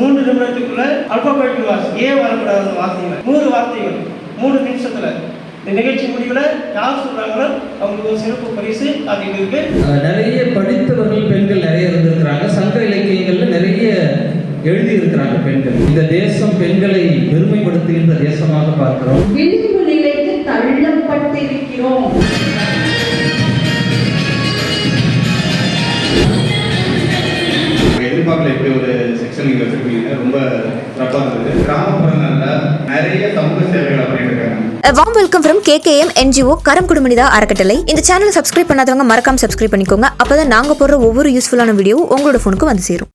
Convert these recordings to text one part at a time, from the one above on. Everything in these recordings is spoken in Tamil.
மூன்று நிமிடத்துக்குள்ள அல்பாபெட் வாஸ் ஏ வரக்கூடாத வார்த்தைகள் நூறு வார்த்தைகள் மூணு நிமிஷத்துல. இந்த நிகழ்ச்சி முடிவில் யார் சொல்றாங்களோ அவங்களுக்கு ஒரு சிறப்பு பரிசு அது இருக்கு நிறைய படித்தவர்கள் பெண்கள் நிறைய இருந்திருக்கிறாங்க. சங்க இலக்கியங்கள்ல நிறைய எழுதி இருக்கிறாங்க பெண்கள். இந்த தேசம் பெண்களை பெருமைப்படுத்துகின்ற தேசமாக பார்க்கிறோம். விளிம்பு நிலைக்கு தள்ளப்பட்டிருக்கிறோம். நாங்கள் இப்படி ஒரு செக்ஷன் நீங்கள் வச்சிருக்கீங்க? ரொம்ப சிறப்பாக இருந்தது. கிராமப்புறங்களில் நிறைய சமூக சேவைகளை பண்ணிட்டு இருக்காங்க. Warm welcome from KKM NGO கரம் குடும்பனிதா அறக்கட்டளை. இந்த சேனலை சப்ஸ்கிரைப் பண்ணாதவங்க மறக்காம சப்ஸ்கிரைப் பண்ணிக்கோங்க. அப்பதான் நாங்க போடுற ஒவ்வொரு யூஸ்ஃபுல்லான வீடியோவும் உங்களோட ஃபோனுக்கு வந்து சேரும்.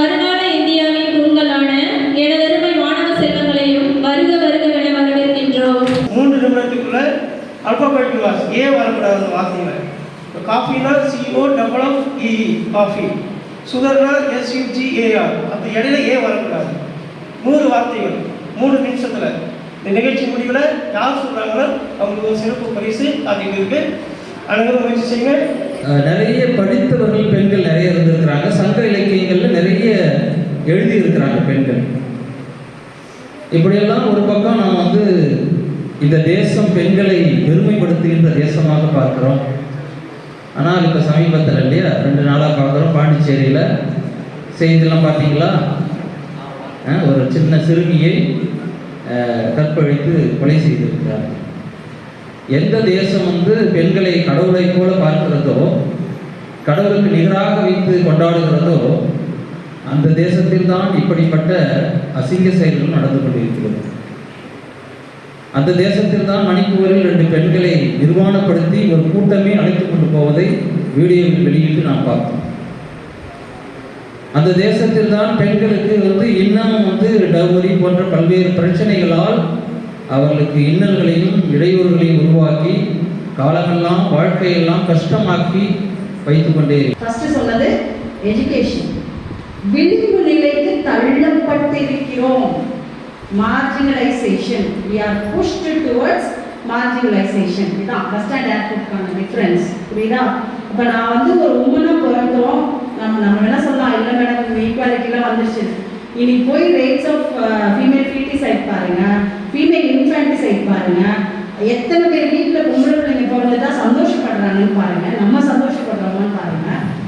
வருங்கால இந்தியாவின் தூண்களான எனதருமை மாணவ செல்வங்களையும் வருக வருகவென வரவேற்கின்றோம். மூன்று நிமிடத்துக்குள்ள அல்பாபெட் வாஸ் ஏ வரக்கூடாத வார்த்தைகள் இப்போ காஃபினா C O double F E E coffee. சுகர்னா S U G A R அந்த இடையில ஏ வரக்கூடாது? நூறு வார்த்தைகள் மூணு நிமிஷத்தில். இந்த நிகழ்ச்சி முடிவில் யார் சொல்கிறாங்களோ அவங்களுக்கு ஒரு சிறப்பு பரிசு அது இங்க இருக்கு அனைவரும் முயற்சி செய்யுங்க. நிறைய படித்தவர்கள் பெண்கள் நிறைய இருந்திருக்கிறாங்க. சங்க இலக்கியங்கள்ல நிறைய எழுதி இருக்கிறாங்க பெண்கள். இப்படியெல்லாம் ஒரு பக்கம் நாம் வந்து இந்த தேசம் பெண்களை பெருமைப்படுத்துகின்ற தேசமாக பார்க்கிறோம். ஆனால் இப்போ சமீபத்தில் இல்லையா? ரெண்டு நாளாக பார்க்குறோம் பாண்டிச்சேரியில். செய்தியெல்லாம் பார்த்தீங்களா? ஒரு சின்ன சிறுமியை கற்பழித்து கொலை செய்திருக்கிறார். எந்த தேசம் வந்து பெண்கள் கடவுளுக்கு நிகராக வைத்து கொண்டாடுகிறதோ அந்த தேசத்தில் தான் இப்படிப்பட்ட அசிங்க செயல்கள் நடந்து கொண்டிருக்கிறது. அந்த தேசத்தில் தான் மணிப்பூரில் ரெண்டு பெண்களை நிர்வாணப்படுத்தி ஒரு கூட்டமே அழைத்து கொண்டு போவதை வீடியோவில் வெளியிட்டு நாம் பார்த்தோம். அந்த தேசத்தில் தான் பெண்களுக்கு வந்து இன்னமும் வந்து டவுரி போன்ற பல்வேறு பிரச்சனைகளால் அவர்களுக்கு இன்னல்களையும் இடையூறுகளையும் உருவாக்கி காலமெல்லாம் வாழ்க்கையெல்லாம் கஷ்டமாக்கி வைத்துக் ஃபர்ஸ்ட் சொன்னது எஜுகேஷன் விளிம்பு நிலைக்கு தள்ளப்பட்டிருக்கிறோம். Marginalisation we are pushed towards marginalisation இதுதான் ஃபர்ஸ்ட் அண்ட் ஏர்போர்ட்க்கான டிஃப்ரென்ஸ் புரியுதா? இப்போ நான் வந்து ஒரு உமனாக பிறந்தோம். நம்ம நம்ம என்ன சொல்லலாம். இல்லை மேடம் ஈக்குவாலிட்டிலாம் வந்துருச்சு. இனி போய் ரேட்ஸ் ஆஃப் ஃபீமேல் ஃபீட்டிசைட் பாருங்க. ஃபீமேல் இன்ஃபான்டிசைட் பாருங்க. எத்தனை பேர் வீட்டில் பொம்பளை பிள்ளைங்க பிறந்துட்டா சந்தோஷப்படுறாங்கன்னு பாருங்க. நம்ம சந்தோஷம் பாருங்க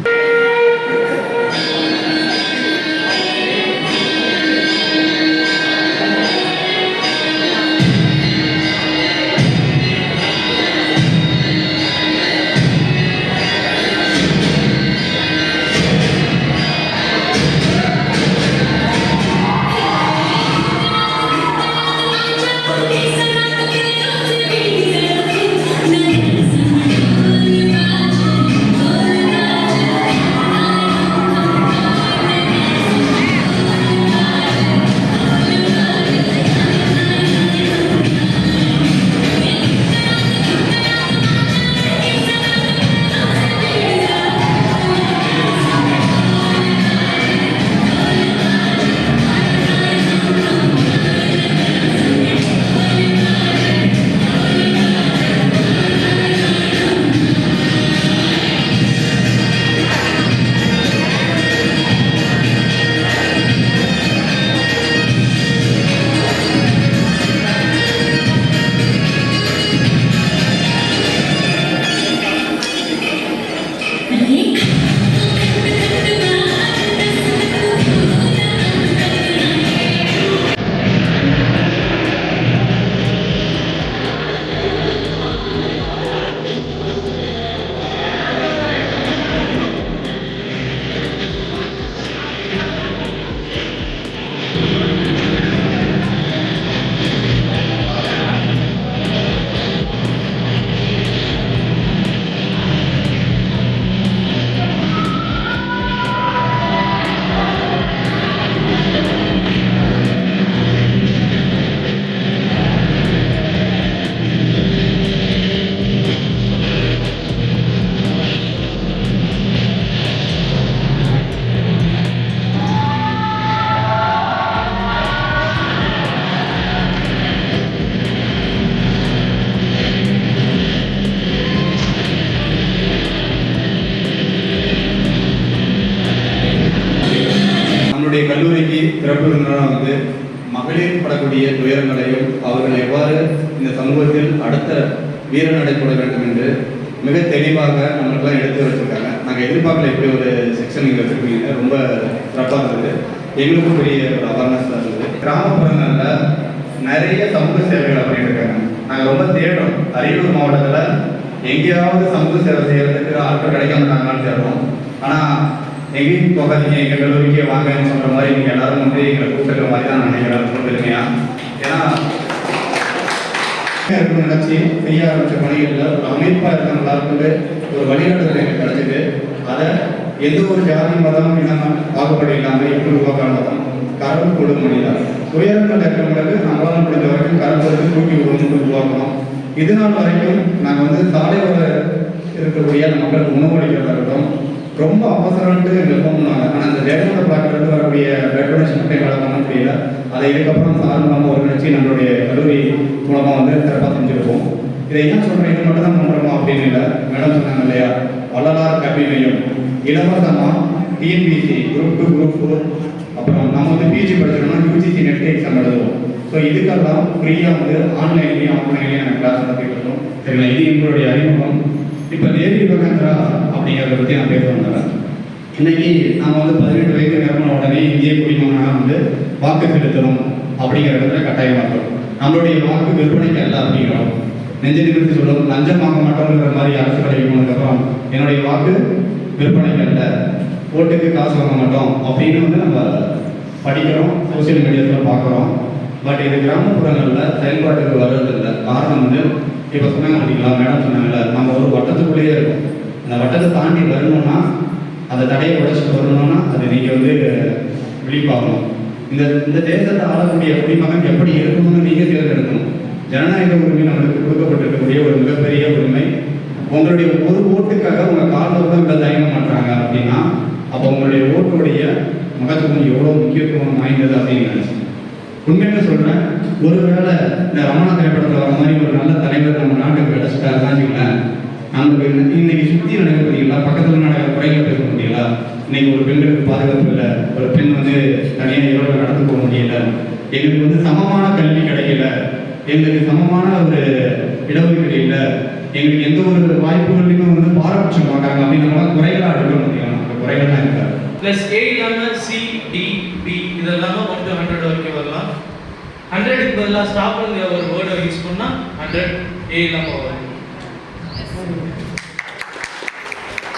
நம்முடைய கல்லூரிக்கு திறப்பு வந்து மகளிர் படக்கூடிய துயரங்களையும் அவர்கள் எவ்வாறு இந்த சமூகத்தில் அடுத்த வீர நடைபெற வேண்டும் என்று மிக தெளிவாக நம்மளுக்கெல்லாம் எடுத்து வச்சுருக்காங்க. நாங்கள் எதிர்பார்க்கல இப்படி ஒரு செக்ஷன் இங்கே வச்சுருக்கீங்க ரொம்ப சிறப்பாக இருந்தது. எங்களுக்கும் பெரிய ஒரு அவேர்னஸ் இருந்தது. கிராமப்புறங்களில் நிறைய சமூக சேவைகள் அப்படின்னு இருக்காங்க. நாங்கள் ரொம்ப தேடுறோம். அரியலூர் மாவட்டத்தில் எங்கேயாவது சமூக சேவை செய்கிறதுக்கு ஆட்கள் கிடைக்க மாட்டாங்கன்னு தேடுறோம். ஆனால் எங்கேயும் போகாதீங்க எங்கள் கல்லூரிக்கே வாங்கன்னு சொல்கிற மாதிரி நீங்கள் எல்லாரும் வந்து எங்களை கூப்பிட்டுற மாதிரி தான் நான் நினைக்கிறேன். ரொம்ப ஏன்னா இருக்கணும்னு நினச்சி செய்ய ஆரம்பிச்ச பணிகளில் ஒரு அமைப்பாக இருக்க நல்லா இருக்குது ஒரு வழிகாட்டுதல் எனக்கு கிடைச்சிது. அதை எந்த ஒரு ஜாதி மதம் இனம் பாகுபாடு இல்லாமல் எப்படி உருவாக்கானதும் கரம் கொடுக்க முடியல துயரங்கள் இருக்கிறவங்களுக்கு நம்மளால் முடிஞ்ச வரைக்கும் கரம் கொடுத்து தூக்கி விடணும்னு உருவாக்கணும். இது நாள் வரைக்கும் நாங்கள் வந்து சாலையோர இருக்கக்கூடிய அந்த மக்களுக்கு உணவு அளிக்கிறதா இருக்கட்டும் ரொம்ப அவசரம்ட்டு எங்களை ஃபோன் பண்ணாங்க. ஆனால் அந்த டேட்டோட பிளாக்லேருந்து வரக்கூடிய பிளட் டொனேஷன் மட்டும் எங்களால் பண்ண முடியல. அதை இதுக்கப்புறம் சார் மூலமாக ஒருங்கிணைச்சு நம்மளுடைய கல்லூரி மூலமாக வந்து சிறப்பாக செஞ்சுருக்கோம். இதை ஏன் சொல்கிறேன் இது மட்டும் தான் பண்ணுறோம் அப்படின்னு இல்லை. மேடம் சொன்னாங்க இல்லையா? வள்ளலார் கல்வி மையம். இலவசமாக TNPSC group two group four அப்புறம் நம்ம வந்து பிஜி படிச்சிடணும்னா யூஜிசி நெட் எக்ஸாம் எழுதுவோம். ஸோ இதுக்கெல்லாம் ஃப்ரீயாக வந்து ஆன்லைன்லேயும் ஆஃப்லைன்லேயும் நாங்கள் கிளாஸ் நடத்திட்டு இருக்கோம் சரிங்களா? இது எங்களுடைய அறிமுகம். இப்போ தேவி யோகேந்திரா அப்படிங்கிறத பற்றி நான் பேச வந்தேன். இன்னைக்கு நாம் வந்து பதினெட்டு வயது நிரம்பின உடனே இந்திய குடிமகனாக வந்து வாக்கு செலுத்தணும் அப்படிங்கிற இடத்துல கட்டாயமாக இருக்கிறோம் நம்மளுடைய வாக்கு விற்பனைக்கு அல்ல அப்படிங்கிறோம். நெஞ்ச நிமிர்த்தி சொல்லும் லஞ்சம் வாங்க மாட்டோங்கிற மாதிரி அரசு பதவி என்னுடைய வாக்கு விற்பனைக்கு அல்ல. ஓட்டுக்கு காசு வாங்க மாட்டோம் அப்படின்னு வந்து நம்ம படிக்கிறோம். சோசியல் மீடியாவில் பார்க்குறோம். பட் இது கிராமப்புறங்களில் செயல்பாட்டுக்கு வர்றதில்லை காரணம் வந்து இப்போ சொன்னாங்க அப்படிங்களா மேடம் சொன்னாங்கல்ல நம்ம ஒரு வட்டத்துக்குள்ளேயே இருக்கும். அந்த வட்டத்தை தாண்டி வரணும்னா அந்த தடையை உடைச்சிட்டு வரணும்னா அது நீங்கள் வந்து விழிப்பாகணும் இந்த இந்த தேசத்தை ஆளக்கூடிய குடிமகன் எப்படி இருக்கணும்னு நீங்கள் தேர்ந்தெடுக்கணும். ஜனநாயக உரிமை நம்மளுக்கு கொடுக்கப்பட்டிருக்கக்கூடிய ஒரு மிகப்பெரிய உரிமை. உங்களுடைய ஒரு ஓட்டுக்காக உங்கள் காலில் கூட இவ்வளோ தயங்க மாட்டாங்க அப்படின்னா அப்போ உங்களுடைய ஓட்டுடைய மகத்துவம் எவ்வளோ முக்கியத்துவம் வாய்ந்தது அப்படின்னு நினச்சேன் உண்மையாக சொல்கிறேன் ஒருவேளை இந்த ரமணா திரைப்படத்தில் வர மாதிரி ஒரு நல்ல தலைவர் நம்ம நாட்டுக்கு கிடைச்சிட்டாருன்னு வச்சுங்களேன் நமக்கு இன்ன- இன்னைக்கு சுத்தி நடக்க பார்த்தீங்களா பக்கத்துல நடக்கிற குறைகளை பேச முடியல இன்னைக்கு ஒரு பெண்களுக்கு பாதுகாப்பு இல்லை ஒரு பெண் வந்து தனியாக இரவு நடந்து போக முடியல எங்களுக்கு வந்து சமமான கல்வி கிடைக்கல எங்களுக்கு சமமான ஒரு இடஒதுக்கீடு இல்லை எங்களுக்கு எந்த ஒரு வாய்ப்புகளையுமே வந்து பாரபட்சம் பார்க்குறாங்க. அப்படின்ற குறைகளாக எடுக்க முடியும்? அந்த குறைகள்லாம் இருக்காது ப்ளஸ் ஏ இல்லாமல் சி டி பி இது இல்லாமல் ஒன் டு ஹண்ட்ரட் வரைக்கும் வரலாம். ஹண்ட்ரடுக்கு பதிலாக ஸ்டாப்ங்கிற ஒரு வேர்டை யூஸ் பண்ணால் ஹண்ட்ரட் ஏ இல்லாமல் வரும்.